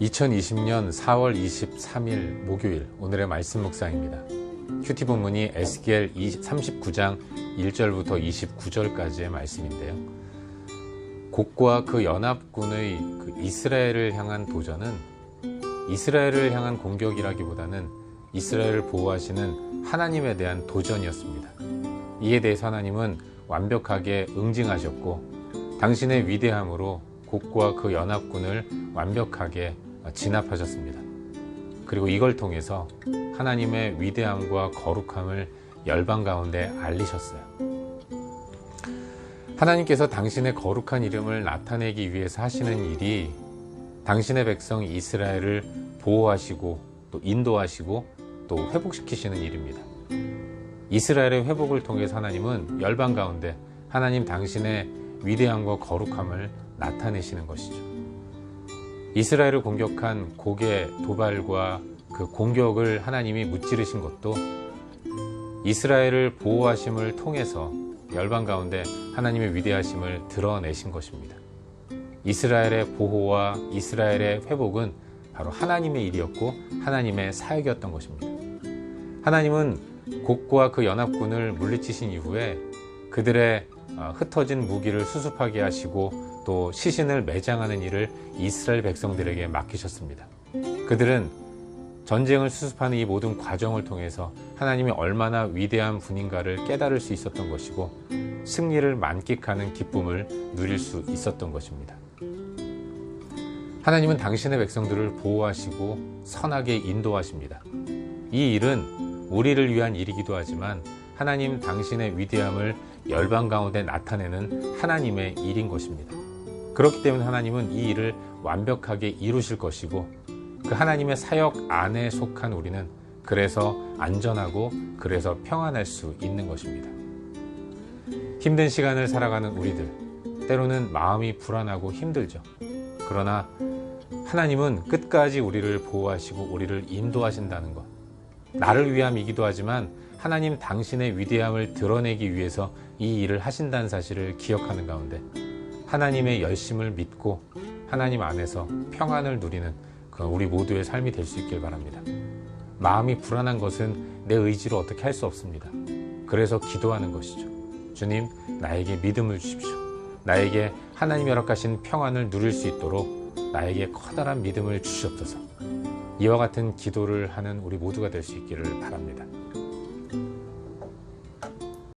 2020년 4월 23일 목요일 오늘의 말씀 묵상입니다. 큐티 본문이 에스겔 39장 1절부터 29절까지의 말씀인데요. 곡과 그 연합군의 그 이스라엘을 향한 도전은 이스라엘을 향한 공격이라기보다는 이스라엘을 보호하시는 하나님에 대한 도전이었습니다. 이에 대해서 하나님은 완벽하게 응징하셨고 당신의 위대함으로 곡과 그 연합군을 완벽하게 진압하셨습니다. 그리고 이걸 통해서 하나님의 위대함과 거룩함을 열방 가운데 알리셨어요. 하나님께서 당신의 거룩한 이름을 나타내기 위해서 하시는 일이 당신의 백성 이스라엘을 보호하시고 또 인도하시고 또 회복시키시는 일입니다. 이스라엘의 회복을 통해서 하나님은 열방 가운데 하나님 당신의 위대함과 거룩함을 나타내시는 것이죠. 이스라엘을 공격한 곡의 도발과 그 공격을 하나님이 무찌르신 것도 이스라엘을 보호하심을 통해서 열방 가운데 하나님의 위대하심을 드러내신 것입니다. 이스라엘의 보호와 이스라엘의 회복은 바로 하나님의 일이었고 하나님의 사역이었던 것입니다. 하나님은 곡과 그 연합군을 물리치신 이후에 그들의 흩어진 무기를 수습하게 하시고 또 시신을 매장하는 일을 이스라엘 백성들에게 맡기셨습니다. 그들은 전쟁을 수습하는 이 모든 과정을 통해서 하나님이 얼마나 위대한 분인가를 깨달을 수 있었던 것이고 승리를 만끽하는 기쁨을 누릴 수 있었던 것입니다. 하나님은 당신의 백성들을 보호하시고 선하게 인도하십니다. 이 일은 우리를 위한 일이기도 하지만 하나님 당신의 위대함을 열방 가운데 나타내는 하나님의 일인 것입니다. 그렇기 때문에 하나님은 이 일을 완벽하게 이루실 것이고 그 하나님의 사역 안에 속한 우리는 그래서 안전하고 그래서 평안할 수 있는 것입니다. 힘든 시간을 살아가는 우리들, 때로는 마음이 불안하고 힘들죠. 그러나 하나님은 끝까지 우리를 보호하시고 우리를 인도하신다는 것. 나를 위함이기도 하지만 하나님 당신의 위대함을 드러내기 위해서 이 일을 하신다는 사실을 기억하는 가운데 하나님의 열심을 믿고 하나님 안에서 평안을 누리는 그 우리 모두의 삶이 될 수 있길 바랍니다. 마음이 불안한 것은 내 의지로 어떻게 할 수 없습니다. 그래서 기도하는 것이죠. 주님, 나에게 믿음을 주십시오. 나에게 하나님 허락하신 평안을 누릴 수 있도록 나에게 커다란 믿음을 주시옵소서. 이와 같은 기도를 하는 우리 모두가 될 수 있기를 바랍니다.